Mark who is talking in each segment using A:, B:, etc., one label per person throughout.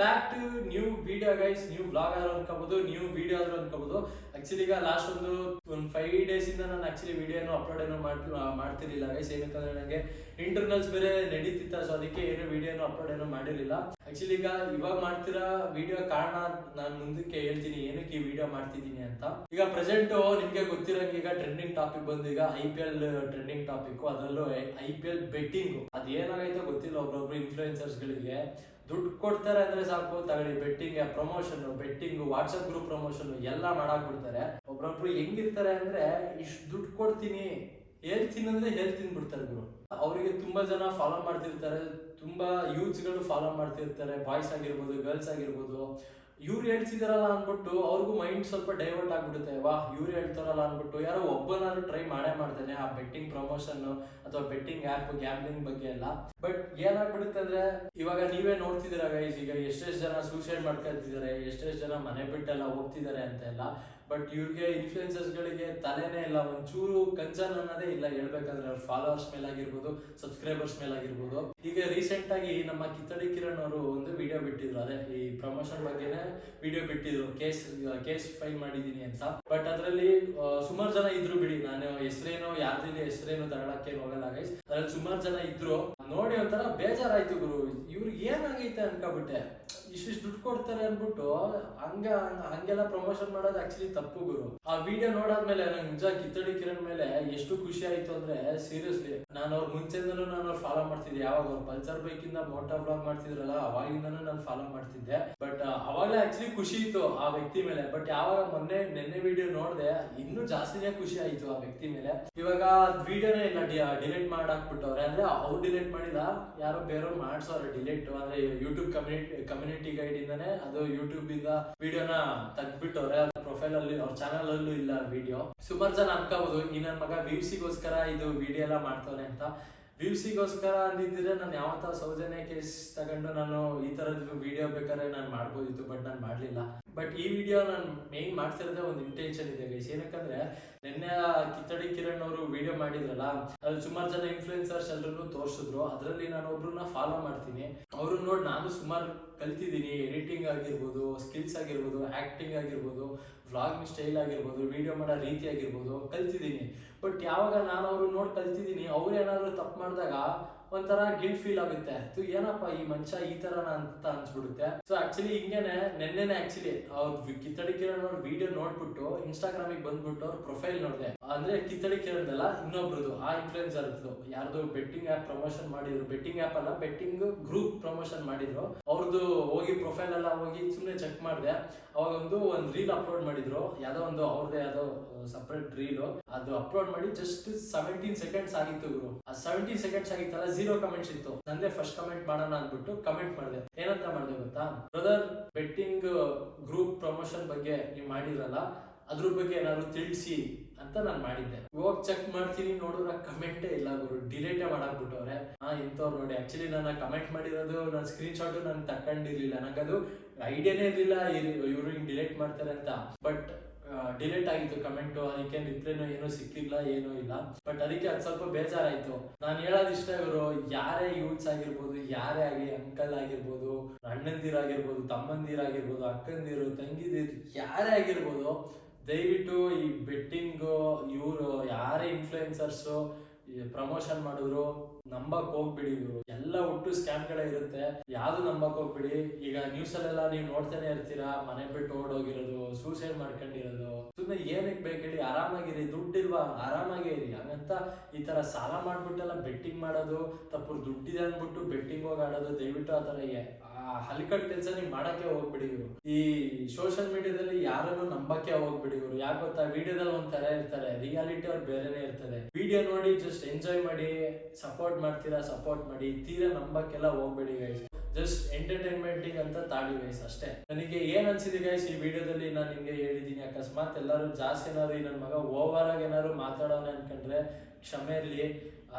A: Back to new video guys new blog ಆದ್ರೂ ಅನ್ಕೋಬಹುದು new video ಆದ್ರೂ ಅನ್ಕೋಬಹುದು ಆಕ್ಚುಲಿ ಈಗ ಲಾಸ್ಟ್ ಒಂದು ಒಂದು ಫೈವ್ ಡೇಸ್ ಇಂದ ನಾನು ಆಕ್ಚುಲಿ ವಿಡಿಯೋ ಏನೋ ಅಪ್ಲೋಡ್ ಏನೋ ಮಾಡ್- ಆ, ಮಾಡ್ತಿರ್ಲಿಲ್ಲ ಗೈಸ್ ಏನಕ್ಕಂದ್ರೆ ನನಗೆ ಇಂಟರ್ನಲ್ಸ್ ಬೇರೆ ನಡೀತಿತ್ತ ಸೊ ಅದಕ್ಕೆ ಏನು ವಿಡಿಯೋ ಏನೋ ಅಪ್ಲೋಡ್ ಏನೋ ಮಾಡಿರ್ಲಿಲ್ಲ. ಆಕ್ಚುಲಿ ಈಗ ಇವಾಗ ಮಾಡ್ತಿರೋ ವಿಡಿಯೋ ಕಾರಣ ನಾನು ಮುಂದಕ್ಕೆ ಹೇಳ್ತೀನಿ ಏನಕ್ಕೆ ಈ ವಿಡಿಯೋ ಮಾಡ್ತಿದ್ದೀನಿ ಅಂತ. ಈಗ ಪ್ರೆಸೆಂಟ್ ನಿಮಗೆ ಗೊತ್ತಿರೋಂಗೆ ಈಗ ಟ್ರೆಂಡಿಂಗ್ ಟಾಪಿಕ್ ಬಂದು ಈಗ I P L trending topic ಅದರಲ್ಲೂ ಐ ಪಿ ಎಲ್ ಬೆಟ್ಟಿಂಗ್ ಅದೇನಾಗೈತೋ ಗೊತ್ತಿಲ್ಲ ಒಬ್ಬೊಬ್ರು ಇನ್ಫ್ಲೂಯೆನ್ಸರ್ಸ್ ಗಳಿಗೆ. ದುಡ್ಡು ಕೊಡ್ತಾರೆ ಅಂದ್ರೆ ಸಾಕು, ತಗೊಳ್ಳಿ betting promotion betting WhatsApp group promotion ಎಲ್ಲ ಮಾಡಾಕ್ ಬಿಡ್ತಾರೆ ಒಬ್ರೊಬ್ರು ಹೆಂಗಿರ್ತಾರೆ ಅಂದ್ರೆ, ಇಷ್ಟು ದುಡ್ಡು ಕೊಡ್ತೀನಿ, ಹೇಳ್ತೀನಿ ಅಂದ್ರೆ ಹೇಳ್ತೀನಿ ಬಿಡ್ತಾರೆ ಗುರು. ಅವರಿಗೆ ತುಂಬಾ ಜನ ಫಾಲೋ ಮಾಡ್ತಿರ್ತಾರೆ, ತುಂಬಾ ಯೂತ್ಸ್ಗಳು ಫಾಲೋ ಮಾಡ್ತಿರ್ತಾರೆ ಬಾಯ್ಸ್ ಆಗಿರ್ಬೋದು ಗರ್ಲ್ಸ್ ಆಗಿರ್ಬೋದು. ಇವ್ರು ಹೇಳ್ತಿದಾರಲ್ಲ ಅನ್ಬಿಟ್ಟು ಅವ್ರಿಗೂ ಮೈಂಡ್ ಸ್ವಲ್ಪ ಡೈವರ್ಟ್ ಆಗ್ಬಿಡುತ್ತೆ. ವಾ ಇವ್ರು ಹೇಳ್ತಾರಲ್ಲ ಅನ್ಬಿಟ್ಟು ಯಾರೋ ಒಬ್ಬನಾದ್ರೂ ಟ್ರೈ ಮಾಡೇ ಮಾಡ್ತಾನೆ ಆ ಬೆಟ್ಟಿಂಗ್ ಪ್ರಮೋಷನ್ ಅಥವಾ ಬೆಟ್ಟಿಂಗ್ ಆ್ಯಪ್ ಗ್ಯಾಮ್ಲಿಂಗ್ ಬಗ್ಗೆ ಎಲ್ಲ. ಬಟ್ ಏನಾಗ್ಬಿಡುತ್ತೆ ಅಂದ್ರೆ ಇವಾಗ ನೀವೇ ನೋಡ್ತಿದ್ದೀರಾ ಗೈಸ್ ಈಗ ಎಷ್ಟೆಷ್ಟು ಜನ ಸೂಸೈಡ್ ಮಾಡ್ಕೊತಿದ್ದಾರೆ ಎಷ್ಟೆಷ್ಟು ಜನ ಮನೆ ಬಿಟ್ಟೆಲ್ಲ ಹೋಗ್ತಿದ್ದಾರೆ ಅಂತ ಎಲ್ಲ ಬಟ್ ಇವ್ರಿಗೆ ಇನ್ಫ್ಲೂಯೆನ್ಸಸ್ಗಳಿಗೆ ತಲೆನೇ ಇಲ್ಲ, ಒಂಚೂರು ಕನ್ಸರ್ನ್ ಅನ್ನೋದೇ ಇಲ್ಲ ಹೇಳ್ಬೇಕಂದ್ರೆ. ಅವ್ರ ಫಾಲೋವರ್ಸ್ ಮೇಲಾಗಿರ್ಬೋದು ಸಬ್ಸ್ಕ್ರೈಬರ್ಸ್ ಮೇಲಾಗಿರ್ಬೋದು. ಈಗ ರೀಸೆಂಟ್ ಆಗಿ ನಮ್ಮ ಕಿತ್ತಡಿ ಕಿರಣ್ ಅವರು ಒಂದು ವಿಡಿಯೋ ಬಿಟ್ಟಿದ್ರು. ಅದೇ ಈ ಪ್ರಮೋಷನ್ ಬಗ್ಗೆನೇ ವಿಡಿಯೋ ಬಿಟ್ಟಿದ್ರು. ಕೇಸ್ ಕೇಸ್ ಫೈಲ್ ಮಾಡಿದೀನಿ ಅಂತ. ಬಟ್ ಅದರಲ್ಲಿ ಸುಮಾರು ಜನ ಇದ್ರು ಬಿಡಿ. ನಾನು ಹೆಸರೇನೋ ಯಾರ್ದಿಲ್ಲ ಹೆಸರೇನು ತಗೊಳಕ್ಕೆ ಹೋಗಲ್ಲ ಗೈಸ್ ಅದ್ರಲ್ಲಿ ಸುಮಾರು ಜನ ಇದ್ರು. ನೋಡಿ ಒಂಥರ ಬೇಜಾರಾಯ್ತು ಗುರು. ಇವ್ರಿಗೆ ಏನಾಗೈತೆ ಅನ್ಕೊಬಿಟ್ಟೆ. ಇಷ್ಟಿಷ್ಟು ದುಡ್ಡು ಕೊಡ್ತಾರೆ ಅನ್ಬಿಟ್ಟು ಹಂಗ, ಹಂಗೆಲ್ಲ ಪ್ರಮೋಷನ್ ಮಾಡೋದು ಆಕ್ಚುಲಿ ತಪ್ಪು ಗುರು. ಆ ವಿಡಿಯೋ ನೋಡಾದ್ಮೇಲೆ ನಂಗೆ ನಿಜ ಕಿತ್ತಡಿ ಕಿರಣ್ ಮೇಲೆ ಎಷ್ಟು ಖುಷಿ ಆಯ್ತು ಅಂದ್ರೆ ಸೀರಿಯಸ್ಲಿ ನಾನು ಅವ್ರ ಮುಂಚೆಯಿಂದನೂ ನಾನು ಅವ್ರು ಫಾಲೋ ಮಾಡ್ತಿದ್ದೆ. ಯಾವಾಗ ಅವ್ರು ಪಲ್ಸರ್ ಬೈಕ್ ಇಂದ ಮೋಟರ್ ಬ್ಲಾಗ್ ಮಾಡ್ತಿದ್ರಲ್ಲ, ಅವಾಗಿಂದನೂ ನಾನು ಫಾಲೋ ಮಾಡ್ತಿದ್ದೆ. ಬಟ್ ಅವಾಗಲೇ ಆಕ್ಚುಲಿ ಖುಷಿ ಇತ್ತು ಆ ವ್ಯಕ್ತಿ ಮೇಲೆ. ಬಟ್ ಯಾವಾಗ ಮೊನ್ನೆ, ನೆನ್ನೆ ವಿಡಿಯೋ ನೋಡಿದೆ, ಇನ್ನೂ ಜಾಸ್ತಿನೇ ಖುಷಿ ಆಯ್ತು ಆ ವ್ಯಕ್ತಿ ಮೇಲೆ. ಇವಾಗ ವಿಡಿಯೋನೇ ಇಲ್ಲ ಡಿಲೀಟ್ ಮಾಡಾಕ್ಬಿಟ್ಟವ್ರೆ. ಅಂದ್ರೆ ಅವ್ರು ಡಿಲೀಟ್ ಮಾಡಿಲ್ಲ. ಯಾರೋ ಬೇರೆ ಮಾಡ್ಸೋರೆ ಡಿಲೀಟ್ ಅಂದ್ರೆ ಯೂಟ್ಯೂಬ್ ಕಮ್ಯುನಿಟಿ ಕಮ್ಯುನಿಟಿ ಗೈಡ್ ಇಂದಾನೆ ಅದು ಯೂಟ್ಯೂಬ್ ಇಂದ ವಿಡಿಯೋನ ತೆಗ್ದ್ಬಿಟ್ಟವ್ರೆ. ಪ್ರೊಫೈಲ್ ಅಲ್ಲಿ, ಅವ್ರ ಚಾನಲ್ ಅಲ್ಲೂ ಇಲ್ಲ ವಿಡಿಯೋ ಸುಮಾರು ಜನ ಅನ್ಕೋಬಹುದು ಈ ನನ್ನ ಮಗ ವ್ಯೂಸಿಗೋಸ್ಕರ ಇದು ವಿಡಿಯೋ ಎಲ್ಲ ಮಾಡ್ತಾನೆ ಅಂತ. ವ್ಯೂಸಿಗೋಸ್ಕರ ಅಂದಿದ್ದರೆ ನಾನು ಯಾವತ್ತ ಸೌಜನ್ಯ ಕೇಸ್ ತಗೊಂಡು ನಾನು ಈ ಥರದ್ದು ವಿಡಿಯೋ ಬೇಕಾದ್ರೆ ನಾನು ಮಾಡ್ಬೋದಿತ್ತು ಬಟ್ ನಾನು ಮಾಡಲಿಲ್ಲ. ಬಟ್ ಈ ವಿಡಿಯೋ ನಾನು ಮೇನ್ ಮಾಡ್ತಿರೋದೇ ಒಂದು ಇಂಟೆನ್ಷನ್ ಇದೆ ಗೈಸ್ ಏನಕ್ಕಂದ್ರೆ, ನಿನ್ನೆ ಕಿತ್ತಡಿ ಕಿರಣ್ ಅವರು ವಿಡಿಯೋ ಮಾಡಿದ್ರಲ್ಲ ಅಲ್ಲಿ ಸುಮಾರು ಜನ ಇನ್ಫ್ಲೂಯೆನ್ಸರ್ಸ್ ಎಲ್ಲರೂ ತೋರಿಸಿದ್ರು. ಅದರಲ್ಲಿ ನಾನು ಒಬ್ರನ್ನ ಫಾಲೋ ಮಾಡ್ತೀನಿ. ಅವ್ರನ್ನ ನೋಡಿ ನಾನು ಸುಮಾರು ಕಲ್ತಿದ್ದೀನಿ ಎಡಿಟಿಂಗ್ ಆಗಿರ್ಬೋದು ಸ್ಕಿಲ್ಸ್ ಆಗಿರ್ಬೋದು ಆ್ಯಕ್ಟಿಂಗ್ ಆಗಿರ್ಬೋದು ವ್ಲಾಗಿಂಗ್ ಸ್ಟೈಲ್ ಆಗಿರ್ಬೋದು ವಿಡಿಯೋ ಮಾಡೋ ರೀತಿ ಆಗಿರ್ಬೋದು, ಕಲ್ತಿದ್ದೀನಿ. ಬಟ್ ಯಾವಾಗ ನಾನು ಅವ್ರು ನೋಡಿ ಕಲ್ತಿದ್ದೀನಿ ಅವ್ರು ಏನಾದ್ರು ತಪ್ಪು ಮಾಡಿದಾಗ ಒಂಥರ ಗಿಲ್ಟ್ ಫೀಲ್ ಆಗುತ್ತೆ. ಏನಪ್ಪ ಈ ಮನುಷ್ಯ ಈ ತರನ ಅಂತ ಅನ್ಸ್ಬಿಡುತ್ತೆ. ಸೊ ಆಕ್ಚುಲಿ ಹಿಂಗೇನೆ, ನೆನ್ನೆನೆ ಆಕ್ಚುಲಿ ಅವ್ರ ಕಿತ್ತಡಿ ಕಿರಣ್ ಅವ್ರ ವಿಡಿಯೋ ನೋಡ್ಬಿಟ್ಟು ಇನ್ಸ್ಟಾಗ್ರಾಮಿಗೆ ಬಂದ್ಬಿಟ್ಟು ಅವ್ರ ಪ್ರೊಫೈಲ್ ನೋಡಿದೆ. ಅಂದ್ರೆ ಕಿತ್ತಡಿ ಕಿರಣದಲ್ಲ ಇನ್ನೊಬ್ರದ್ದು ಆ ಇನ್ಫ್ಲುಯೆನ್ಸರ್ ಯಾರ್ದು ಬೆಟ್ಟಿಂಗ್ ಆಪ್ ಪ್ರಮೋಷನ್ ಮಾಡಿದ್ರು. ಬೆಟ್ಟಿಂಗ್ ಆಪ್ ಅಲ್ಲ ಬೆಟ್ಟಿಂಗ್ ಗ್ರೂಪ್ ಪ್ರಮೋಷನ್ ಮಾಡಿದ್ರು. ಅವ್ರದ್ದು ಹೋಗಿ ಪ್ರೊಫೈಲ್ ಎಲ್ಲ ಹೋಗಿ ಸುಮ್ಮನೆ ಚೆಕ್ ಮಾಡಿದೆ. ಅವಾಗ ಒಂದು ಒಂದು ರೀಲ್ ಅಪ್ಲೋಡ್ ಮಾಡಿದ್ರು. ಯಾವ್ದೋ ಒಂದು ಅವ್ರದೇ ಯಾವ್ದೋ ಸಪರೇಟ್ ರೀಲ್ ಅದು ಅಪ್ಲೋಡ್ ಮಾಡಿ ಜಸ್ಟ್ ಸೆವೆಂಟೀನ್ ಸೆಕೆಂಡ್ಸ್ ಆಗಿತ್ತು ಗುರು ಆ ಸೆವೆಂಟೀನ್ ಸೆಕೆಂಡ್ಸ್ ಆಗಿತ್ತಲ್ಲ ಜೀರೋ ಕಮೆಂಟ್ಸ್ ಇತ್ತು. ನಂದೇ ಫಸ್ಟ್ ಕಮೆಂಟ್ ಮಾಡೋಣ ಅಂದ್ಬಿಟ್ಟು ಕಮೆಂಟ್ ಮಾಡಿದೆ. ಏನಂತ ಮಾಡಿದೆ ಗೊತ್ತಾ? ಬ್ರದರ್ ಬೆಟ್ಟಿಂಗ್ ಗ್ರೂಪ್ ಪ್ರಮೋಷನ್ ಬಗ್ಗೆ ನೀವು ಮಾಡಿರಲ್ಲ ಅದ್ರ ಬಗ್ಗೆ ಏನಾದ್ರು ತಿಳಿಸಿ ಅಂತ ನಾನು ಮಾಡಿದ್ದೆ. ಹೋಗ್ ಚೆಕ್ ಮಾಡ್ತೀನಿ ನೋಡಿದ್ರೆ ಕಮೆಂಟೇ ಇಲ್ಲ ಗುರು. ಡಿಲೇಟೇ ಮಾಡಾಕ್ಬಿಟ್ಟವ್ರೆ. ಹಾ ಇಂಥವ್ರು ನೋಡಿ. ಆಕ್ಚುಲಿ ನಾನು ಕಮೆಂಟ್ ಮಾಡಿರೋದು, ನನ್ನ ಸ್ಕ್ರೀನ್ ಶಾಟ್ ನಾನು ತಕೊಂಡಿರ್ಲಿಲ್ಲ. ನಂಗದು ಐಡಿಯಾನೇ ಇರಲಿಲ್ಲ, ಇವ್ರು ಹಿಂಗ್ ಡಿಲೇಟ್ ಮಾಡ್ತಾರೆ ಅಂತ. ಬಟ್ ಡಿಲೇಟ್ ಆಗಿತ್ತು ಕಮೆಂಟ್ ಅದಕ್ಕೆ ರಿಪ್ಲೈನು ಏನೂ ಸಿಕ್ಕಿಲ್ಲ ಏನೂ ಇಲ್ಲ. ಬಟ್ ಅದಕ್ಕೆ ಅದು ಸ್ವಲ್ಪ ಬೇಜಾರಾಯ್ತು. ನಾನು ಹೇಳೋದಿಷ್ಟ ಇವರು ಯಾರೇ ಯೂತ್ಸ್ ಆಗಿರ್ಬೋದು, ಯಾರೇ ಆಗಲಿ ಅಂಕಲ್ ಆಗಿರ್ಬೋದು ಅಣ್ಣಂದಿರಾಗಿರ್ಬೋದು ತಮ್ಮಂದಿರಾಗಿರ್ಬೋದು ಅಕ್ಕಂದಿರು, ತಂಗಿದಿರು, ಯಾರೇ ಆಗಿರ್ಬೋದು, ದಯವಿಟ್ಟು ಈ ಬೆಟ್ಟಿಂಗು ಇವರು ಯಾರೇ ಇನ್ಫ್ಲೂಯೆನ್ಸರ್ಸು ಪ್ರಮೋಷನ್ ಮಾಡಿದ್ರು, ನಂಬಕ್ ಹೋಗ್ಬಿಡಿ ಇವರು. ಎಲ್ಲ ಒಟ್ಟು ಸ್ಕ್ಯಾಮ್ಗಳೇ ಇರುತ್ತೆ. ಯಾವ್ದು ನಂಬಕ್ ಹೋಗ್ಬಿಡಿ? ಈಗ ನ್ಯೂಸ್ ಅಲ್ಲೆಲ್ಲ ನೀವು ನೋಡ್ತಾನೆ ಇರ್ತೀರಾ? ಮನೆ ಬಿಟ್ಟು ಓಡೋಗಿರೋದು ಸೂಸೈಡ್ ಮಾಡ್ಕೊಂಡಿರೋದು. ಸುಮ್ಮನೆ ಏನಕ್ಕೆ ಬೇಕು ಹೇಳಿ, ಆರಾಮಾಗಿರಿ, ದುಡ್ಡಿಲ್ವಾ? ಆರಾಮಾಗೇ ಇರಿ. ಹಂಗಂತ ಈ ತರ ಸಾಲ ಮಾಡ್ಬಿಟ್ಟೆಲ್ಲ ಬೆಟ್ಟಿಂಗ್ ಮಾಡೋದು, ತಪ್ಪು ದುಡ್ಡಿದೆ ಅಂದ್ಬಿಟ್ಟು ಬೆಟ್ಟಿಂಗ್ ಹೋಗಿ ಆಡೋದು ದಯವಿಟ್ಟು ಆ ತರ ಹಲ್ಕಟ್ ಕೆಲಸ ನೀವು ಮಾಡಕ್ಕೆ ಹೋಗ್ಬಿಡಿ ಇವರು. ಈ ಸೋಷಿಯಲ್ ಮೀಡಿಯಾದಲ್ಲಿ ಯಾರನ್ನು ನಂಬಕ್ಕೆ ಹೋಗ್ಬಿಡಿ ಇವರು. ಯಾಕೆ ಗೊತ್ತಾ? ವಿಡಿಯೋದಲ್ಲಿ ಒಂಥರ ಇರ್ತಾರೆ. ರಿಯಾಲಿಟಿ ಅವ್ರು ಬೇರೆನೇ ಇರ್ತದೆ ವಿಡಿಯೋ ನೋಡಿ ಜಸ್ಟ್ ಎಂಜಾಯ್ ಮಾಡಿ ಸಪೋರ್ಟ್ ಮಾಡ್ತೀರಾ ಸಪೋರ್ಟ್ ಮಾಡಿ, ತೀರಾ ನಂಬಕ್ಕೆಲ್ಲ ಹೋಗ್ಬೇಡಿ ಗೈಸ್ ಜಸ್ಟ್ ಎಂಟರ್ಟೈನ್ಮೆಂಟಿಂಗ್ ಅಂತ ತಾಳಿ ಗೈಸ್ ಅಷ್ಟೇ. ನನಗೆ ಏನ್ ಅನ್ಸಿದೆ ಗೈಸ್ ಈ ವಿಡಿಯೋದಲ್ಲಿ ನಾನು ನಿಮಗೆ ಹೇಳಿದೀನಿ. ಅಕಸ್ಮಾತ್ ಎಲ್ಲರೂ ಜಾಸ್ತಿ ಏನಾದ್ರು ಈ ನನ್ನ ಮಗ ಓವರ್ ಆಗಿ ಏನಾದ್ರು ಮಾತಾಡೋಣ ಅನ್ಕೊಂಡ್ರೆ ಕ್ಷಮೆ ಇರಲಿ.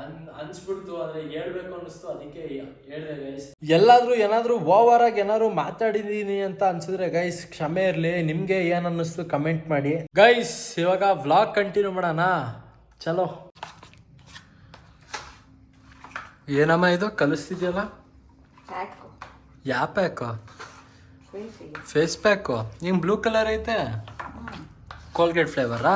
A: ಅನ್ ಅನ್ಸ್ಬಿಡ್ತು ಅಂದ್ರೆ ಹೇಳ್ಬೇಕು ಅನ್ನಿಸ್ತು. ಅದಕ್ಕೆ ಹೇಳಿದೆ ಗೈಸ್
B: ಎಲ್ಲಾದ್ರೂ ಏನಾದ್ರೂ ಓವರ್ ಆಗಿ ಏನಾದ್ರು ಮಾತಾಡಿದೀನಿ ಅಂತ ಅನ್ಸಿದ್ರೆ ಗೈಸ್ ಕ್ಷಮೆ ಇರಲಿ. ನಿಮ್ಗೆ ಏನ್ ಅನ್ನಿಸ್ತು ಕಮೆಂಟ್ ಮಾಡಿ. ಗೈಸ್ ಇವಾಗ ವ್ಲಾಗ್ ಕಂಟಿನ್ಯೂ ಮಾಡೋಣ. ಚಲೋ. ಏನಮ್ಮ ಇದು? ಕಲಿಸ್ತಿದ್ಯಲ್ಲ?
C: Pack?
B: Yeah pack
A: face pack. ನಿಮ್ ಬ್ಲೂ ಕಲರ್ ಐತೆ? Colgate ಫ್ಲೇವರಾ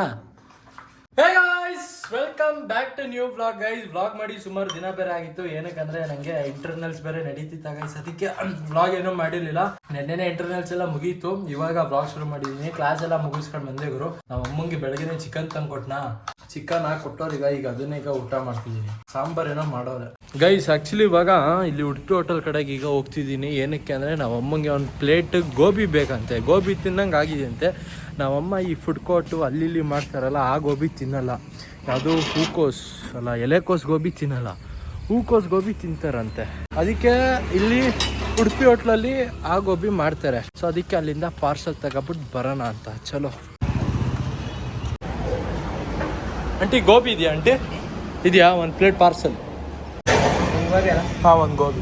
A: hey guys welcome back to new blog guys blog ಮಾಡಿ ಸುಮಾರು ದಿನ ಬೇರೆ ಆಗಿತ್ತು. ಏನಕ್ಕಂದ್ರೆ ನಂಗೆ ಇಂಟರ್ನಲ್ಸ್ ಬೇರೆ ನಡೀತಿತ್ತ. ಗೈಸ್ ಅದಕ್ಕೆ ಬ್ಲಾಗ್ ಏನೂ ಮಾಡಿರ್ಲಿಲ್ಲ. ನೆನ್ನೆನೆ ಇಂಟರ್ನಲ್ಸ್ ಎಲ್ಲ ಮುಗೀತು. ಇವಾಗ ಬ್ಲಾಗ್ ಶುರು ಮಾಡಿದೀನಿ. ಕ್ಲಾಸ್ ಎಲ್ಲ ಮುಗಿಸ್ಕೊಂಡು ಬಂದೆ ಗುರು. ನಮ್ಮ ಅಮ್ಮಂಗೆ ಬೆಳಗ್ಗೆ ಚಿಕನ್ ತಂದು ಕೊಟ್ನಾ ಚಿಕನ್ ಹಾಕಿ ಕೊಟ್ಟವ್ರೀಗ ಈಗ ಅದನ್ನ ಈಗ ಊಟ ಮಾಡ್ತಿದ್ದೀನಿ ಸಾಂಬಾರ್ ಏನೋ ಮಾಡೋರೆ. ಗೈಸ್ ಆ್ಯಕ್ಚುಲಿ ಇವಾಗ ಇಲ್ಲಿ ಉಡುಪಿ ಹೋಟೆಲ್ ಕಡೆಗೆ ಈಗ ಹೋಗ್ತಿದ್ದೀನಿ. ಏನಕ್ಕೆ ಅಂದರೆ ನಮ್ಮಮ್ಮಗೆ ಒಂದು ಪ್ಲೇಟ್ ಗೋಬಿ ಬೇಕಂತೆ. ಗೋಬಿ ತಿನ್ನಂಗೆ ಆಗಿದೆಯಂತೆ ನಮ್ಮಮ್ಮ ಈ ಫುಡ್ ಕೋರ್ಟು ಅಲ್ಲಿ ಇಲ್ಲಿ ಮಾಡ್ತಾರಲ್ಲ, ಆ ಗೋಬಿ ತಿನ್ನಲ್ಲ. ಯಾವುದು ಹೂಕೋಸ್ ಅಲ್ಲ, ಎಲೆಕೋಸ್ ಗೋಬಿ ತಿನ್ನಲ್ಲ. ಹೂಕೋಸ್ ಗೋಬಿ ತಿಂತಾರಂತೆ. ಅದಕ್ಕೆ ಇಲ್ಲಿ ಉಡುಪಿ ಹೋಟ್ಲಲ್ಲಿ ಆ ಗೋಬಿ ಮಾಡ್ತಾರೆ. ಸೊ ಅದಕ್ಕೆ ಅಲ್ಲಿಂದ ಪಾರ್ಸಲ್ ತಗೊಬಿಟ್ಟು ಬರೋಣ ಅಂತ. ಚಲೋ. ಆಂಟಿ ಗೋಬಿ ಇದೆಯಾ ಆಂಟಿ ಇದೆಯಾ, ಒಂದು ಪ್ಲೇಟ್ ಪಾರ್ಸಲ್ ಹಾಂ ಒಂದು ಗೋಬಿ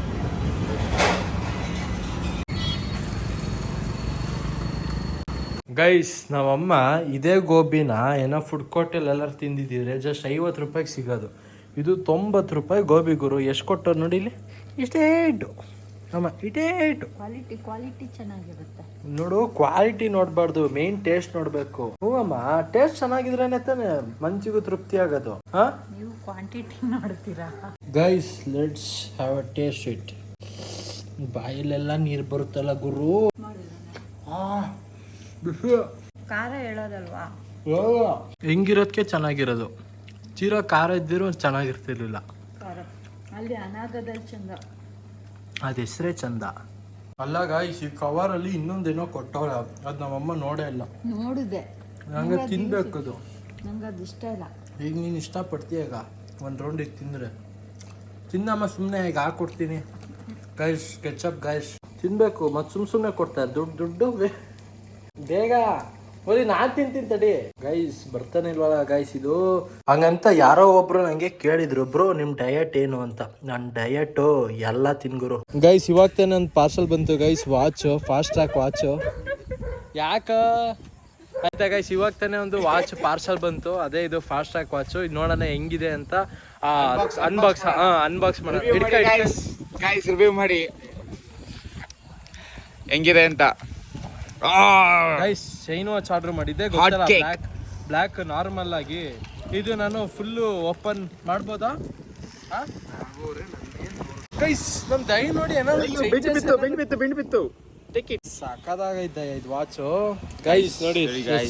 A: ಗೈಸ್ ನಾವಮ್ಮ ಇದೇ ಗೋಬಿನ ಏನೋ ಫುಡ್ ಕೋರ್ಟಲ್ಲಿ ಎಲ್ಲರೂ ತಿಂದಿದ್ದೀರಿ. ಜಸ್ಟ್ ಐವತ್ತು ರೂಪಾಯಿಗೆ ಸಿಗೋದು. ಇದು ತೊಂಬತ್ತು ರೂಪಾಯಿ ಗೋಬಿ ಗುರು. ಎಷ್ಟು ಕೊಟ್ಟರು ನೋಡಿ ಇಲ್ಲಿ? ಇಷ್ಟೇ ಇಟ್ಟು ಅಮ್ಮ ಇಷ್ಟೇ ಇಟ್ಟು
B: ಕ್ವಾಲಿಟಿ ಕ್ವಾಲಿಟಿ ಚೆನ್ನಾಗಿರುತ್ತೆ.
A: ನೋಡು ಕ್ವಾಲಿಟಿ ನೋಡಬಾರ್ದು. ಮೇನ್ ಟೇಸ್ಟ್ ನೋಡಬೇಕು. ಹ್ಞೂ ಅಮ್ಮ ಟೇಸ್ಟ್ ಚೆನ್ನಾಗಿದ್ರೇನೆ ತಾನೆ ಮನ್ಸಿಗೂ ತೃಪ್ತಿ ಆಗೋದು. ಹಾಂ?
B: ನೀವು ಕ್ವಾಂಟಿಟಿ ನೋಡ್ತೀರಾ?
A: Guys let's have a taste it ಬಾಯಲ್ಲೆಲ್ಲ ನೀರು ಬರುತ್ತಲ್ಲ ಗುರು? ಆ.
B: ಖಾರ ಹೇಳೋದಲ್ವಾ?
A: ಹೆಂಗಿರೋದಕ್ಕೆ ಚೆನ್ನಾಗಿರೋದು? ತೀರಾ ಖಾರ ಇದ್ದಿರೋ ಚೆನ್ನಾಗಿರ್ತಿರ್ಲಿಲ್ಲ.
B: ಅಲ್ಲಿ ಅನಾಗದಲ್ಲಿ ಚಂದ.
A: ಅದ ಹೆಸರೇ ಚಂದ. ಅಲ್ಲ ಗಾಯ್ಸ್ ಈ ಕವರಲ್ಲಿ ಇನ್ನೊಂದೇನೋ ಕೊಟ್ಟವ್ರ ಅದು ನಮ್ಮಮ್ಮ ನೋಡೇ ಇಲ್ಲ.
B: ನೋಡಿದೆ.
A: ನಂಗೆ ತಿನ್ಬೇಕದು.
B: ನಂಗೆ ಅದು ಇಷ್ಟ ಇಲ್ಲ.
A: ಈಗ ನೀನು ಇಷ್ಟಪಡ್ತೀಯಾಗ ಒಂದು ರೌಂಡಿಗೆ ತಿಂದರೆ. ತಿನ್ನಮ್ಮ ಸುಮ್ಮನೆ ಈಗ ಹಾಕ್ಕೊಡ್ತೀನಿ ಗೈಸ್ ಕೆಚಪ್ ಗೈಸ್ ತಿನ್ಬೇಕು ಮತ್ತು ಸುಮ್ ಸುಮ್ಮನೆ ಕೊಡ್ತಾರೆ ದುಡ್ಡು ದುಡ್ಡು ಬೇಗ. ಓದಿ ನಾನು ತಿಂತೀನಿ ತಡಿ. ಗೈಸ್ ಬರ್ತಾನೆ ಇಲ್ವಲ್ಲ ಗೈಸ್ ಇದು. ಹಂಗಂತ ಯಾರೋ ಒಬ್ರು ನಂಗೆ ಕೇಳಿದ್ರು, ಬ್ರೋ, ನಿಮ್ ಡಯಟ್ ಏನು ಅಂತ? ನನ್ನ ಡಯಟು ಎಲ್ಲ ತಿನ್ಗುರು ಗೈಸ್ ಇವಾಗ ಒಂದು ಪಾರ್ಸಲ್ ಬಂತು. Guys watch Fastrack watch ಯಾಕ? ಆಯ್ತಾ ಗೈಸ್ ಇವಾಗ ತಾನೇ ಒಂದು ವಾಚ್ ಪಾರ್ಸಲ್ ಬಂತು. ಅದೇ ಇದು ಫಾಸ್ಟ್ ಟ್ರ್ಯಾಕ್ ವಾಚ್ ಇದು ನೋಡೋಣ ಹೆಂಗಿದೆ ಅಂತ ಅನ್ಬಾಕ್ಸ್ ಹಾ ಅನ್ಬಾಕ್ಸ್.
D: ಗಾಯ್ಸ್ ರಿವ್ಯೂ ಮಾಡಿ ಹೆಂಗಿದೆ ಅಂತ?
A: ಗೈಸ್ ಚೈನ್ ವಾಚ್ ಆರ್ಡರ್ ಮಾಡಿದ್ದೆ.
D: ಬ್ಲಾಕ್
A: ಗೊತ್ತಲ್ಲ. ಬ್ಲ್ಯಾಕ್ ಬ್ಲ್ಯಾಕ್ ನಾರ್ಮಲ್ ಆಗಿ. ಇದು ನಾನು ಫುಲ್ಲು ಓಪನ್ ಮಾಡ್ಬೋದಾ? ಗೈಸ್ ನಮ್ ದೈ ನೋಡಿ
D: ಬೆಂಡ್ ಬಿತ್ತು ಬಿಂಡ್ ಬಿತ್ತು.
A: ಸಕ್ಕದಾಗೈತೆ ಇದು ವಾಚು ಗೈಸ್ ನೋಡಿ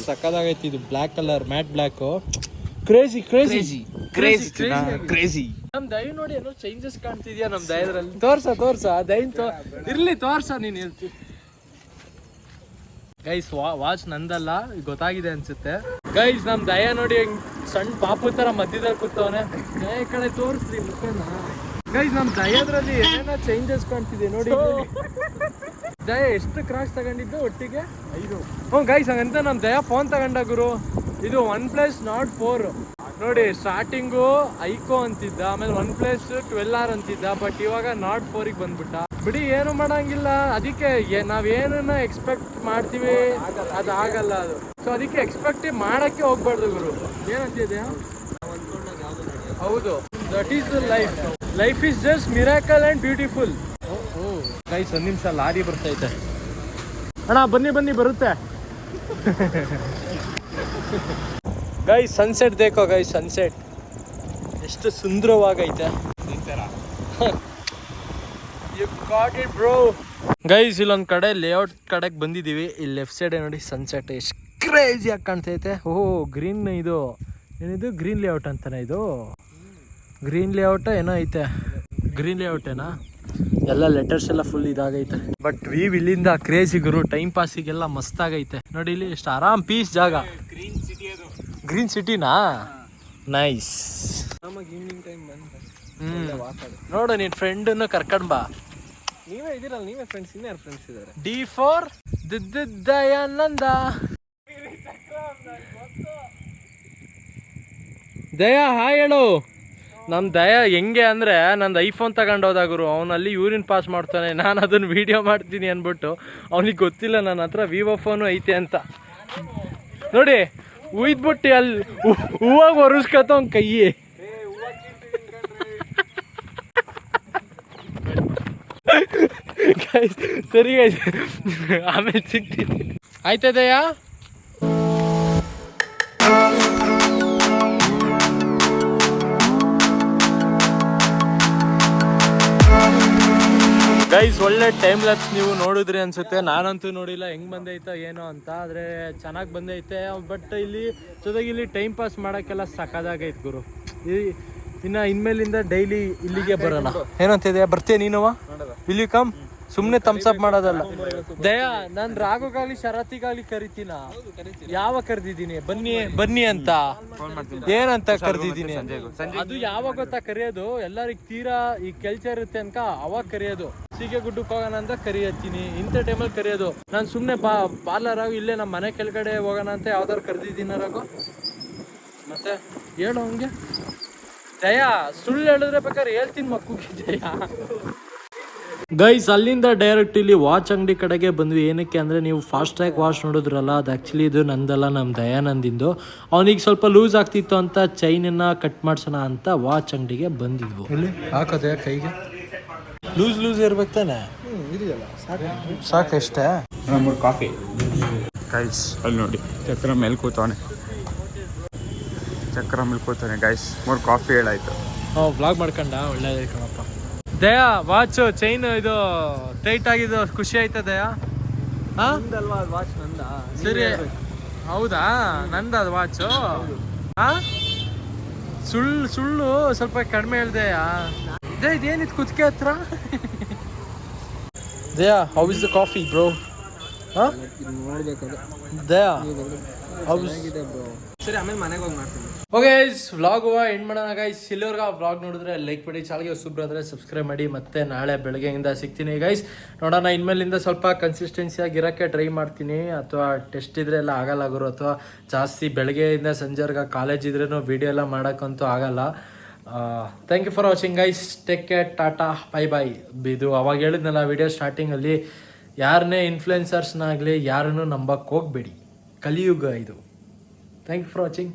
A: ಸಕ್ಕದಾಗೈತೆ ಇದು black colour matte black crazy crazy
D: crazy crazy
A: ನಮ್ ದಯ ನೋಡಿ ಏನೋ ಚೇಂಜಸ್ ಕಾಣ್ತಿದ್ಯಾ ನಮ್ ದಯದ್ರಲ್ಲಿ ತೋರ್ಸ ತೋರ್ಸ ದಯನ್ ತೋ ಇರ್ಲಿ ತೋರ್ಸ ನೀನ್ ಹೇಳ್ತಿ. ಗೈಸ್ ವಾಚ್ ನಂದಲ್ಲ ಗೊತ್ತಾಗಿದೆ ಅನ್ಸುತ್ತೆ. ಗೈಸ್ ನಮ್ ದಯ ನೋಡಿ ಹೆಂಗ್ ಸಣ್ಣ ಪಾಪು ತರ ಮಧ್ಯದಲ್ಲಿ ಕೂತವನೆ. ದಯ ಕಡೆ ತೋರಿಸ್ಲಿ ಮುಖನ. ಗೈಸ್ ನಮ್ ದಯದ್ರಲ್ಲಿ ಏನೇನೋ ಚೇಂಜಸ್ ಕಾಣ್ತಿದೆ ನೋಡಿ. ದಯ, ಎಷ್ಟು ಕ್ರಾಶ್ ತಗೊಂಡಿದ್ದು ಒಟ್ಟಿಗೆ? ಐದು ಹ್ಞೂ ಗೈಸ್ ಹಂಗಂತ ನಮ್ಮ ದಯಾ ಫೋನ್ ತಗೊಂಡ ಗುರು. ಇದು ಒನ್ ಪ್ಲಸ್ ನಾಟ್ ಫೋರ್ ನೋಡಿ ಸ್ಟಾರ್ಟಿಂಗು ಐಕೋ ಅಂತಿದ್ದ, ಆಮೇಲೆ ಒನ್ ಪ್ಲಸ್ ಟ್ವೆಲ್ ಆರ್ ಅಂತಿದ್ದ ಬಟ್ ಇವಾಗ ನಾಟ್ ಫೋರಿಗೆ ಬಂದ್ಬಿಟ್ಟ. ಬಿಡಿ, ಏನು ಮಾಡಂಗಿಲ್ಲ. ಅದಕ್ಕೆ ನಾವೇನನ್ನ ಎಕ್ಸ್ಪೆಕ್ಟ್ ಮಾಡ್ತೀವಿ? ಅದು ಆಗಲ್ಲ ಅದು. ಸೊ ಅದಕ್ಕೆ ಎಕ್ಸ್ಪೆಕ್ಟ್ ಮಾಡಕ್ಕೆ ಹೋಗ್ಬಾರ್ದು ಗುರು. ಏನಂತಿದೆ ಹೌದು. That is life life is just miracle and beautiful guys ಒಂದ್ ನಿಮಿಷ ಲಾರಿ ಬರ್ತೈತೆ. ಅಣ್ಣ ಬನ್ನಿ ಬನ್ನಿ ಬರುತ್ತೆ. ಗೈಸ್ ಸನ್ಸೆಟ್ ಬೇಕೋ ಗೈಸ್ ಸನ್ಸೆಟ್ ಎಷ್ಟು ಸುಂದರವಾಗೈತೆ. ಬ್ರೋ ಗೈಸ್ ಇಲ್ಲೊಂದು ಕಡೆ ಲೇಔಟ್ ಕಡೆಗೆ ಬಂದಿದೀವಿ. ಇಲ್ಲಿ ಲೆಫ್ಟ್ ಸೈಡ್ ನೋಡಿ ಸನ್ಸೆಟ್ ಎಷ್ಟು ಕ್ರೇಜಿಯಾಗಿ ಕಾಣ್ತೈತೆ. ಓಹ್ ಗ್ರೀನ್ ಇದು. ಏನಿದು? ಗ್ರೀನ್ ಲೇಔಟ್ ಅಂತಾನೆ ಇದು. ಗ್ರೀನ್ ಲೇಔಟ್ ಏನೋ ಐತೆ. ಗ್ರೀನ್ ಲೇಔಟ್ ಏನಾ? ಎಲ್ಲ ಲೆಟರ್ಸ್ ಎಲ್ಲ ಫುಲ್ ಇದಾಗೈತೆ. ಬಟ್ ವೀವ್ ಇಲ್ಲಿಂದ ಕ್ರೇಜಿ ಗುರು ಟೈಮ್ ಪಾಸಿಗೆಲ್ಲ ಮಸ್ತ್ ಆಗೈತೆ. ನೋಡಿ ಇಲ್ಲಿ ಎಷ್ಟು ಆರಾಮ್ ಪೀಸ್ ಜಾಗ. ಗ್ರೀನ್ ಸಿಟಿನಾ ನೈಸ್ ನೋಡು ನಿನ್ ಫ್ರೆಂಡನ್ನು ಕರ್ಕೊಂಡ್ ಬಾ.
E: ನೀವೇ ಇದೀರಲ್ಲ ನೀವೇ ಫ್ರೆಂಡ್ಸ್ ಇನ್ಯಾರು ಫ್ರೆಂಡ್ಸ್ ಇದಾರೆ
A: D four Dayananda. Daya hi ಹೇಳು. ನಮ್ ದಯ ಹೆಂಗೆ ಅಂದರೆ ನಂದು ಐಫೋನ್ ತಗೊಂಡೋದ ಗುರು ಅವನಲ್ಲಿ ಯೂರಿನ್ ಪಾಸ್ ಮಾಡ್ತಾನೆ ನಾನು ಅದನ್ನು ವಿಡಿಯೋ ಮಾಡ್ತೀನಿ ಅಂದ್ಬಿಟ್ಟು, ಅವನಿಗೆ ಗೊತ್ತಿಲ್ಲ ನನ್ನ ಹತ್ರ ವಿವೋ ಫೋನು ಐತೆ ಅಂತ. ನೋಡಿ, ಉಯ್ದ್ಬಿಟ್ಟು ಅಲ್ಲಿ ಹೂವಾಗ ಒರೆಸ್ಕತ್ತ ಅವನ ಕೈಯಿ. ಸರಿ ಆಮೇಲೆ ಸಿಗ್ತೀನಿ. ಆಯ್ತದಯ್ಯ ಒಳ್ಳೆ ಟೈಮ್ ಲಕ್ಸ್ ನೀವು ನೋಡಿದ್ರಿ ಅನ್ಸುತ್ತೆ. ನಾನಂತೂ ನೋಡಿಲ್ಲ ಹೆಂಗ್ ಬಂದೈತ ಏನೋ ಅಂತ. ಆದ್ರೆ ಚೆನ್ನಾಗಿ ಬಂದೈತೆ. ಬಟ್ ಇಲ್ಲಿ ಜೊತೆಗೆ ಇಲ್ಲಿ ಟೈಮ್ ಪಾಸ್ ಮಾಡಕ್ಕೆಲ್ಲ ಸಕ್ಕದಾಗೈತೆ ಗುರು. ಈ- ಇನ್ನ ಇನ್ಮೇಲಿಂದ ಡೈಲಿ ಇಲ್ಲಿಗೆ ಬರೋಣ ಏನಂತಿದೆ ಬರ್ತೀಯ ನೀನುವ ಇಲ್ಲಿ ಕಮ್ ಸುಮ್ನೆ ತಮ್ಸಪ್ ಮಾಡೋದಲ್ಲ. ದಯಾ, ನಾನ್ ರಾಘುಗಾಲಿ ಶರತಿಗಾಲಿ ಕರಿತೀನ? ಯಾವ ಕರ್ದಿದ್ದೀನಿ? ಬನ್ನಿ ಬನ್ನಿ ಅಂತ. ಏನಂತ ಕರ್ದಿದ್ದೀನಿ? ಅದು ಯಾವಾಗ ಗೊತ್ತಾ ಕರೆಯೋದು? ಎಲ್ಲರಿಗ ತೀರಾ ಈ ಕೆಲ್ಸ ಇರುತ್ತೆ ಅನ್ಕ ಅವಾಗ ಕರೆಯೋದು. ಸೀಗೆ ಗುಡ್ಡಕ್ಕೆ ಹೋಗೋಣ ಅಂತ ಕರಿಯತ್ತೀನಿ. ಇಂಥ ಟೈಮಲ್ಲಿ ಕರೆಯೋದು. ನಾನು ಸುಮ್ಮನೆ ಬಾ, ಪಾರ್ಲರ್ ಆಗು, ಇಲ್ಲೇ ನಮ್ಮ ಮನೆ ಕೆಳಗಡೆ ಹೋಗೋಣ ಅಂತ ಯಾವ್ದಾರು ಕರ್ದಿದ್ದೀನ ರಾಗು. ಮತ್ತೆ ಹೇಳು ಹಂಗೆ. ದಯಾ, ಸುಳ್ಳು ಹೇಳಿದ್ರೆ ಬೇಕಾದ್ರೆ ಹೇಳ್ತೀನಿ ಮಕ್ಕಳಿಗೆ ಜಯ ಗೈಸ್ ಅಲ್ಲಿಂದ ಡೈರೆಕ್ಟ್ ಇಲ್ಲಿ ವಾಚ್ ಅಂಗಡಿ ಕಡೆಗೆ ಬಂದ್ವಿ. ಏನಕ್ಕೆ ಅಂದರೆ ನೀವು ಫಾಸ್ಟ್ ಟ್ರ್ಯಾಕ್ ವಾಚ್ ನೋಡಿದ್ರಲ್ಲ ಅದು ಆ್ಯಕ್ಚುಲಿ ಇದು ನಂದಲ್ಲ ನಮ್ಮ ದಯಾನಂದಿಂದು. ಅವನಿಗೆ ಸ್ವಲ್ಪ ಲೂಸ್ ಆಗ್ತಿತ್ತು ಅಂತ ಚೈನನ್ನು ಕಟ್ ಮಾಡ್ಸೋಣ ಅಂತ ವಾಚ್ ಅಂಗಡಿಗೆ ಬಂದಿದ್ವು. ಇಲ್ಲಿ ಹಾಕೋದೆ ಕೈಗೆ? ಲೂಸ್ ಲೂಸ್ ಇರ್ಬೇಕು ತಾನೆ? ಸಾಕಷ್ಟೇ
D: ಮೂರು ಕಾಫಿ ಗೈಸ್ ಅಲ್ಲಿ ನೋಡಿ ಚಕ್ರ ಮೇಲೆ ಕೂತವನೆ. ಚಕ್ರ ಮೇಲೆ ಕೂತವನೆ ಗೈಸ್ ಮೂರು ಕಾಫಿ ಹೇಳಾಯ್ತು.
A: ಹಾಂ ಬ್ಲಾಗ್ ಮಾಡ್ಕೊಂಡ? ಒಳ್ಳೇದು ಕಣಪ್ಪ ದಯಾ ವಾಚ್ ಚೈನ್ ಇದು ಟೈಟ್ ಆಗಿದ್ದು ಖುಷಿ ಆಯ್ತಾ ದಯಾ? ನಂದ? ಸರಿ. ಹೌದಾ? ನಂದ ಅದು ವಾಚು ಹಾ? ಸುಳ್ಳು ಸುಳ್ಳು ಸ್ವಲ್ಪ ಕಡಿಮೆ ಹೇಳ್ದೆಯಾ ಇದೇ ಇದೇನಿತ್ತು ಕುತ್ತಿಗೆ ಹತ್ರ? Daya how is the coffee bro ಹಾ? ದಯಾ ಬ್ರೋ
F: ಸರಿ ಆಮೇಲೆ ಮನೆಗೆ ಹೋಗಿ ಮಾಡ್ತೀನಿ.
A: ಓಕೆ ವ್ಲಾಗ್ ಎಂಡ್ ಮಾಡೋಣ ಗೈಸ್ ಇಲ್ಲಿವರೆಗೂ ಆ ವ್ಲಾಗ್ ನೋಡಿದ್ರೆ ಲೈಕ್ ಮಾಡಿ ಚಾಲಿಗೆ ಸುಬ್ರ ಆದರೆ ಸಬ್ಸ್ಕ್ರೈಬ್ ಮಾಡಿ, ಮತ್ತೆ ನಾಳೆ ಬೆಳಗ್ಗೆಯಿಂದ ಸಿಗ್ತೀನಿ ಗೈಸ್ ನೋಡೋಣ, ಇನ್ಮೇಲಿಂದ ಸ್ವಲ್ಪ ಕನ್ಸಿಸ್ಟೆನ್ಸಿಯಾಗಿ ಇರೋಕ್ಕೆ ಟ್ರೈ ಮಾಡ್ತೀನಿ. ಅಥವಾ ಟೆಸ್ಟ್ ಇದ್ರೆ ಎಲ್ಲ ಆಗಲ್ಲ ಗುರು, ಅಥವಾ ಜಾಸ್ತಿ ಬೆಳಗ್ಗೆಯಿಂದ ಸಂಜೆವರೆಗೆ ಕಾಲೇಜ್ ಇದ್ರೂ ವಿಡಿಯೋ ಎಲ್ಲ ಮಾಡೋಕ್ಕಂತೂ ಆಗಲ್ಲ. Thank you for watching guys take care tata bye bye ಇದು ಅವಾಗ ಹೇಳಿದ್ನಲ್ಲ ವಿಡಿಯೋ ಸ್ಟಾರ್ಟಿಂಗಲ್ಲಿ ಯಾರನ್ನೇ ಇನ್ಫ್ಲುಯೆನ್ಸರ್ಸ್ನಾಗಲಿ ಯಾರನ್ನೂ ನಂಬಕ್ಕೆ ಹೋಗಬೇಡಿ. ಕಲಿಯುಗ ಇದು. Thank you for watching